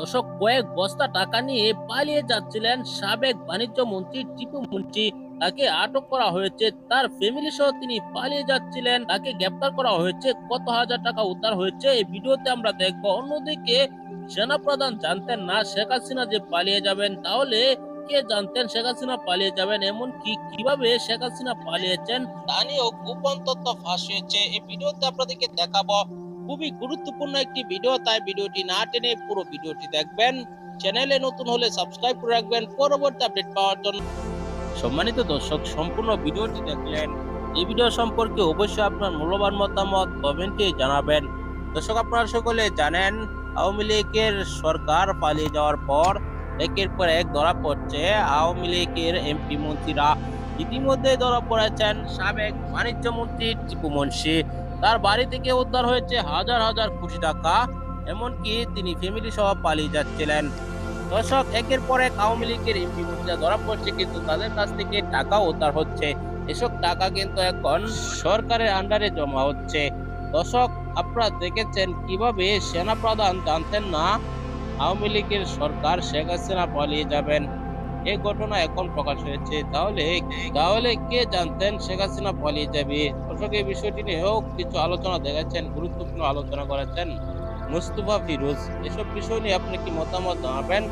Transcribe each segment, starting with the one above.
দর্শক, কয়েক বস্তা টাকা নিয়ে পালিয়ে যাচ্ছিলেন সাবেক বাণিজ্য মন্ত্রী টিপু মুন্সি। তাকে আটক করা হয়েছে, তার ফ্যামিলি সহ তিনি পালিয়ে যাচ্ছিলেন। তাকে গ্রেপ্তার করা হয়েছে, কত হাজার টাকা উদ্ধার হয়েছে এই ভিডিওতে আমরা দেখব। অন্যদিকে, সেনাপ্রধান জানতেন না শেখ হাসিনা যে পালিয়ে যাবেন, তাহলে কে জানতেন শেখ হাসিনা পালিয়ে যাবেন এমন কি কীভাবে শেখ হাসিনা পালিয়েছেন তা নিয়েও গোপন তথ্য ফাঁস হয়েছে। এই ভিডিওতে আপনাদেরকে দেখাবো খুবই গুরুত্বপূর্ণ একটি ভিডিও তাই ভিডিওটি না টেনে পুরো ভিডিওটি দেখবেন। চ্যানেলে নতুন হলে সাবস্ক্রাইব করে রাখবেন। পরবর্তী আপডেট পাওয়ার জন্য সম্মানিত দর্শক, সম্পূর্ণ ভিডিওটি দেখলেন। এই ভিডিও সম্পর্কে অবশ্যই আপনার মূল্যবান মতামত কমেন্টে জানাবেন। দর্শক, আপনারা সকলে জানেন, আওয়ামী লীগের সরকার পালিয়ে যাওয়ার পর একের পর এক ধরা পড়ছে আওয়ামী লীগের এমপি মন্ত্রীরা। ইতিমধ্যে ধরা পড়েছেন সাবেক বাণিজ্য মন্ত্রী টিপু মুন্সি। তার বাড়ি থেকে উদ্ধার হয়েছে হাজার হাজার কোটি টাকা, এমনকি তিনি ফ্যামিলি সহ পালিয়ে যাচ্ছিলেন। দর্শক একের পর এক আওয়ামী লীগের এমপি মন্ত্রীরা ধরা পড়ছে, কিন্তু তাদের কাছ থেকে টাকা উদ্ধার হচ্ছে। এসব টাকা কিন্তু এখন সরকারের আন্ডারে জমা হচ্ছে। দর্শক আপনারা দেখেছেন কীভাবে সেনাপ্রধান জানতেন না, আওয়ামী লীগের সরকার শেখ হাসিনা পালিয়ে যাবেন। এই ঘটনা এখন প্রকাশ হয়েছে। তাহলে তাহলে কে জানতেন শেখ হাসিনা পালিয়ে যাবে? দর্শক, এই বিষয়টি নিয়েও কিছু আলোচনা দেখাচ্ছেন, গুরুত্বপূর্ণ আলোচনা করেছেন মুস্তফা ফিরোজ। এসব বিষয় নিয়ে আপনি কি মতামত জানাবেন?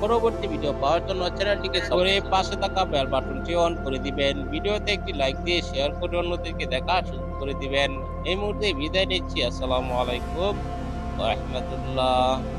পরবর্তী ভিডিও পাওয়ার জন্য চ্যানেলটিকে করে পাশে থাকা বেল বাটনটি অন করে দিবেন। ভিডিওতে একটি লাইক দিয়ে শেয়ার করে অন্যদেরকে দেখা সুযোগ করে দিবেন। এই মুহূর্তে বিদায় নিচ্ছি। আসসালামু আলাইকুম রাহমাতুল্লাহ।